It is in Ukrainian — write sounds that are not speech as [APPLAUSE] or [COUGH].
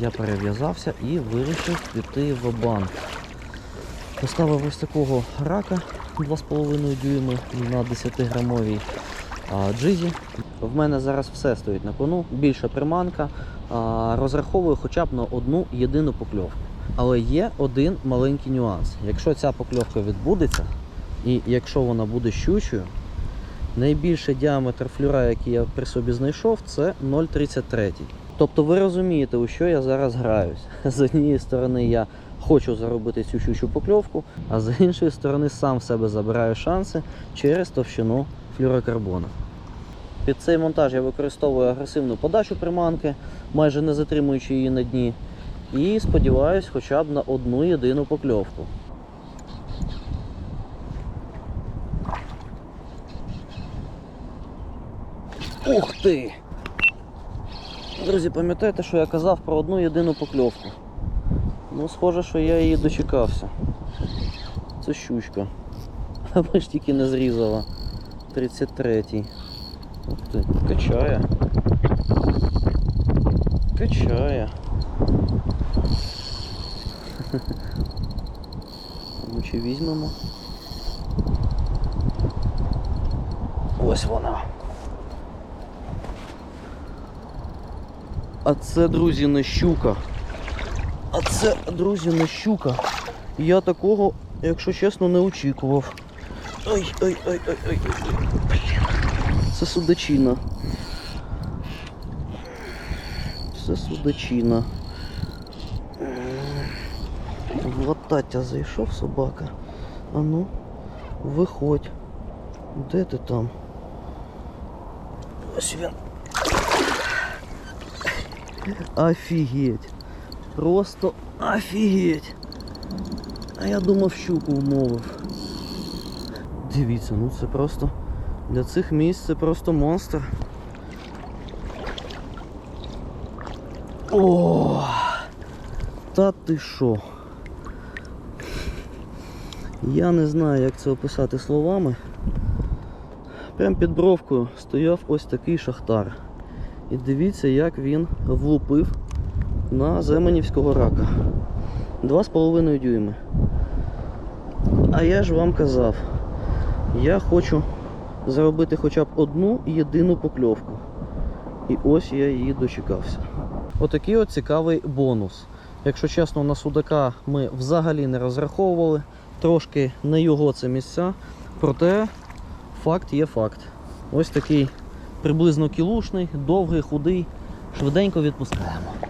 я перев'язався і вирішив піти в банк. Поставив ось такого рака 2,5 дюйми на 10-грамовій джизі. В мене зараз все стоїть на кону, більша приманка. Розраховую хоча б на одну єдину покльовку. Але є один маленький нюанс. Якщо ця покльовка відбудеться, і якщо вона буде щучою, найбільший діаметр флюра, який я при собі знайшов, це 0,33. Тобто ви розумієте, у що я зараз граюсь. [LAUGHS] З однієї сторони я хочу заробити цю щучу покльовку, а з іншої сторони сам в себе забираю шанси через товщину флюрокарбону. Під цей монтаж я використовую агресивну подачу приманки, майже не затримуючи її на дні. І сподіваюсь хоча б на одну єдину покльовку. Ух ти! Друзі, пам'ятаєте, що я казав про одну єдину покльовку? Ну, схоже, що я її дочекався. Це щучка. [LAUGHS] Аби ж тільки не зрізала. 33-й. Ух ти, качає. Качає. [LAUGHS] Ну чи візьмемо? Ось вона. А це, друзі, не щука. А це, друзі, не щука. Я такого, якщо чесно, не очікував. Ой, ой, ой, ой, ой. Блін. Це судачина. Це судачина. В зайшов собака. А ну, виходь. Де ти там? Ось він. Офігеть. Просто офігеть. А я думав щуку вмовив. Дивіться, ну це просто для цих місць це просто монстр. О! Та ти що? Я не знаю, як це описати словами. Прям під бровкою стояв ось такий шахтар. І дивіться, як він влупив на Земенівського рака. 2,5 дюйми. А я ж вам казав, я хочу заробити хоча б одну єдину покльовку. І ось я її дочекався. Отакий от цікавий бонус. Якщо чесно, на судака ми взагалі не розраховували, трошки не його це місця. Проте факт є факт. Ось такий приблизно кілушний, довгий, худий. Швиденько відпускаємо.